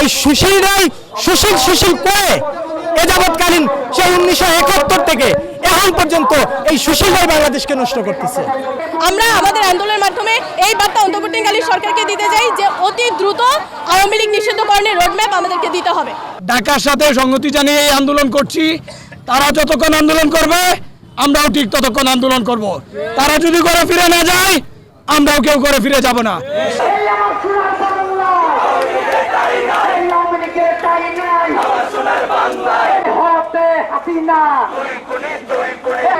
এই সুশীলরাই সুশীল সুশীল করে এ যাবৎকালীন সে উনিশশো একাত্তর থেকে এখন পর্যন্ত এই সুশীলরাই বাংলাদেশকে নষ্ট করতেছে। আমরা আমাদের আন্দোলনের মাধ্যমে এই বার্তা অন্তর্বর্তীকালীন সরকারকে দিতে চাই যে অতি দ্রুত আওয়ামী লীগ নিষিদ্ধকরণের রোডম্যাপ আমাদেরকে দিতে হবে। ঢাকার সাথে সংগতি জানিয়ে এই আন্দোলন করছি। তারা যতক্ষণ আন্দোলন করবে আমরাও ঠিক ততক্ষণ আন্দোলন করব। তারা যদি করে ফিরে না যায় আমরাও কেউ করে ফিরে যাব না এই আমার সোনার বাংলা এই আওয়ামী লীগের তাই নাই হতে হাসিনা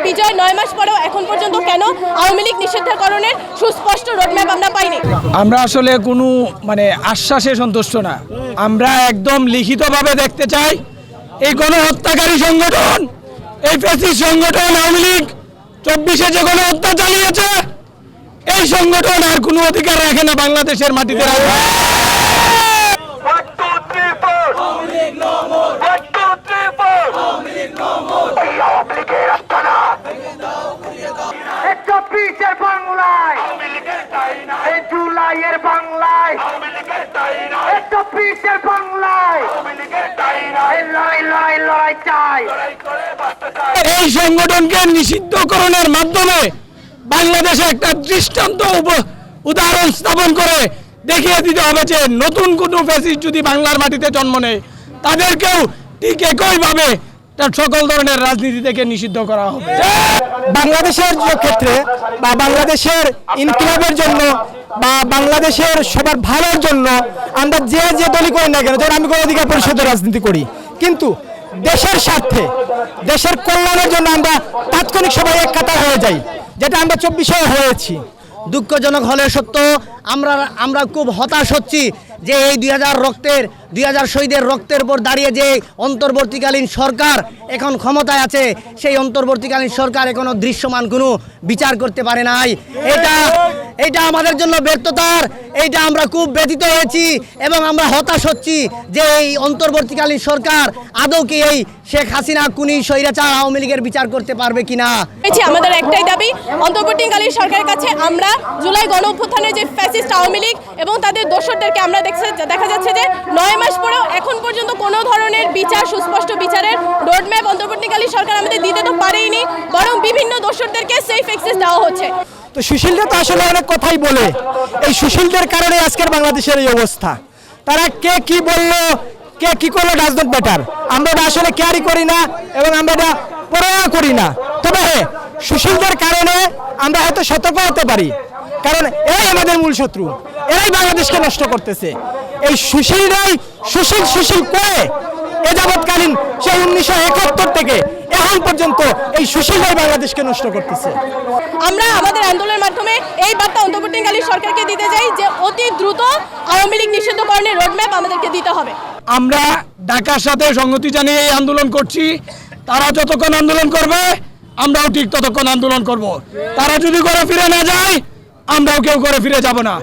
বিজয় নয় মাস পরেও এখন পর্যন্ত কেন আওয়ামী লীগ নিষিদ্ধকরণের সুস্পষ্ট রোডম্যাপ আমরা পাইনি? আমরা আসলে কোনো মানে আশ্বাসে সন্তুষ্ট না। আমরা একদম লিখিতভাবে দেখতে চাই এই গণহত্যাকারী সংগঠন এই ফেসিস সংগঠন আওয়ামী লীগ চব্বিশে যে গণহত্যা চালিয়েছে এই সংগঠন আর কোনো অধিকার রাখে না বাংলাদেশের মাটিতে রাখবে One, two, three, four. One, two, three, four. এই আওয়ামী লীগের আস্তানা। এই চব্বিশের বাংলায় আওয়ামী লীগের তাই না। এই জুলাইয়ের বাংলায়। এই চব্বিশের বাংলায়। এই লড়াই লড়াই লড়াই চাই লড়াই করে বাঁচতে চায়। এই সংগঠনকে নিষিদ্ধকরণের মাধ্যমে বাংলাদেশে একটা দৃষ্টান্ত উদাহরণ স্থাপন করে দেখিয়ে দিতে হবে যে নতুন কোনো ফ্যাসিস্ট যদি বাংলার মাটিতে জন্ম নেয় তাদেরকেও ঠিক একইভাবে তার সকল ধরনের রাজনীতি থেকে নিষিদ্ধ করা হবে বাংলাদেশের ক্ষেত্রে বা বাংলাদেশের ইনকিলাবের জন্য বা বাংলাদেশের সবার ভালোর জন্য আমরা যে যে দলই করি না কেন, যেমন আমি কোনো অধিকার পরিষদের রাজনীতি করি, কিন্তু দেশের স্বার্থে, দেশের কল্যাণের জন্য আমরা তাৎক্ষণিক সবাই এক কাতার হয়ে যাই, যেটা আমরা চব্বিশে হয়েছি। দুঃখজনক হলে সত্য, আমরা আমরা খুব হতাশ হচ্ছি যে এই দুই হাজার রক্তের, দুই হাজার শহীদের রক্তের উপর দাঁড়িয়ে যে অন্তর্বর্তীকালীন সরকার এখন ক্ষমতায় আছে, সেই অন্তর্বর্তীকালীন সরকার এখনও দৃশ্যমান কোনো বিচার করতে পারে নাই। এটা এটা আমাদের জন্য ব্যর্থতার, এইটা আমরা খুব ব্যথিত হয়েছি এবং আমরা হতাশ হচ্ছি যে এই অন্তর্বর্তীকালীন সরকার আদৌ কি এই শেখ হাসিনা কুনি স্বৈরাচার আওয়ামী লীগের বিচার করতে পারবে কিনা? আমাদের একটাই দাবি, অন্তর্বর্তীকালীন সরকারের কাছে আমরা জুলাই গণ অভ্যুত্থানের যে ফ্যাসিস্ট আওয়ামী লীগ এবং তাদের দোসরদেরকে আমরা দেখছে, দেখা যাচ্ছে যে নয় মাস পরেও এখন পর্যন্ত কোনো ধরনের বিচার, সুস্পষ্ট বিচারের রোডম্যাপ অন্তর্বর্তীকালীন সরকার আমাদের দিতে তো পারেইনি। দোসরদেরকে সেফ এক্সেস দেওয়া হচ্ছে। তো সুশীলরা তো আসলে অনেক কথাই বলে। এই সুশীলদের কারণে আজকের বাংলাদেশের এই অবস্থা। তারা কে কি বলল, কে কি করল ডাজ নট ম্যাটার আমরা এটা আসলে কেয়ারই করি না এবং আমরা এটা পড়াও করি না। তবে হ্যাঁ সুশীলদের কারণে আমরা হয়তো সতর্ক হতে পারি। কারণ এরাই আমাদের মূল শত্রু। এরাই বাংলাদেশকে নষ্ট করতেছে। এই সুশীলরাই সুশীল সুশীল করে এ যাবৎকালীন সেই উনিশশো একাত্তর থেকে এখন পর্যন্ত এই সুশীলরাই বাংলাদেশকে নষ্ট করতেছে। আমরা আমাদের আন্দোলনের মাধ্যমে এই বার্তা অন্তর্বর্তীকালীন সরকারকে দিতে চাই যে অতি দ্রুত আওয়ামী লীগ নিষিদ্ধকরণের রোডম্যাপ আমাদেরকে দিতে হবে। আমরা ঢাকার সাথে সংগতি জানিয়ে এই আন্দোলন করছি। তারা যতক্ষণ আন্দোলন করবে আমরাও ঠিক ততক্ষণ আন্দোলন করব। তারা যদি করে ফিরে না যায় আমরাও কেউ করে ফিরে যাব না।